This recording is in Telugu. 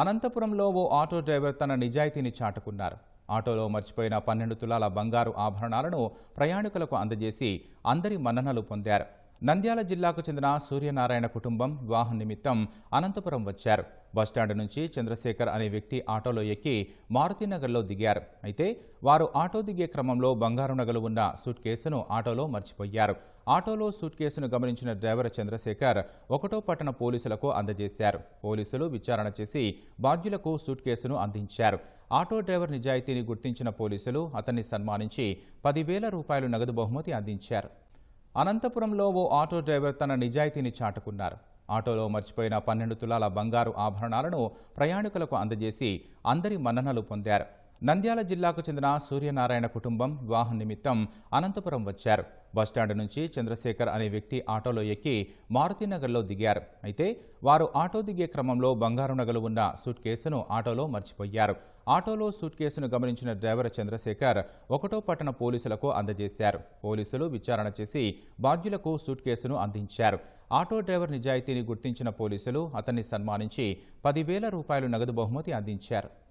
అనంతపురంలో ఓ ఆటో డ్రైవర్ తన నిజాయితీని చాటుకున్నారు. ఆటోలో మర్చిపోయిన పన్నెండు తులాల బంగారు ఆభరణాలను ప్రయాణికులకు అందజేసి అందరి మన్ననలు పొందారు. నంద్యాల జిల్లాకు చెందిన సూర్యనారాయణ కుటుంబం వివాహం నిమిత్తం అనంతపురం వచ్చారు. బస్టాండ్ నుంచి చంద్రశేఖర్ అనే వ్యక్తి ఆటోలో ఎక్కి మారుతినగర్లో దిగారు. అయితే వారు ఆటో దిగే క్రమంలో బంగారు నగలు ఉన్న సూట్ కేసును ఆటోలో మర్చిపోయారు. ఆటోలో సూట్ కేసును గమనించిన డ్రైవర్ చంద్రశేఖర్ ఒకటో పట్టణ పోలీసులకు అందజేశారు. పోలీసులు విచారణ చేసి బాధ్యులకు సూట్ కేసును అందించారు. ఆటో డ్రైవర్ నిజాయితీని గుర్తించిన పోలీసులు అతన్ని సన్మానించి పదివేల రూపాయలు నగదు బహుమతి అందించారు. అనంతపురంలో ఓ ఆటో డ్రైవర్ తన నిజాయితీని చాటుకున్నారు. ఆటోలో మర్చిపోయిన పన్నెండు తులాల బంగారు ఆభరణాలను ప్రయాణికులకు అందజేసి అందరి మన్ననలు పొందారు. నంద్యాల జిల్లాకు చెందిన సూర్యనారాయణ కుటుంబం వివాహం నిమిత్తం అనంతపురం వచ్చారు. బస్టాండ్ నుంచి చంద్రశేఖర్ అనే వ్యక్తి ఆటోలో ఎక్కి మారుతినగర్లో దిగారు. అయితే వారు ఆటో దిగే క్రమంలో బంగారు నగలు ఉన్న సూట్ కేసును ఆటోలో మర్చిపోయారు. ఆటోలో సూట్ కేసును గమనించిన డ్రైవర్ చంద్రశేఖర్ ఒకటో పట్టణ పోలీసులకు అందజేశారు. పోలీసులు విచారణ చేసి బాధ్యులకు సూట్ కేసును అందించారు. ఆటో డ్రైవర్ నిజాయితీని గుర్తించిన పోలీసులు అతన్ని సన్మానించి పదివేల రూపాయలు నగదు బహుమతి అందించారు.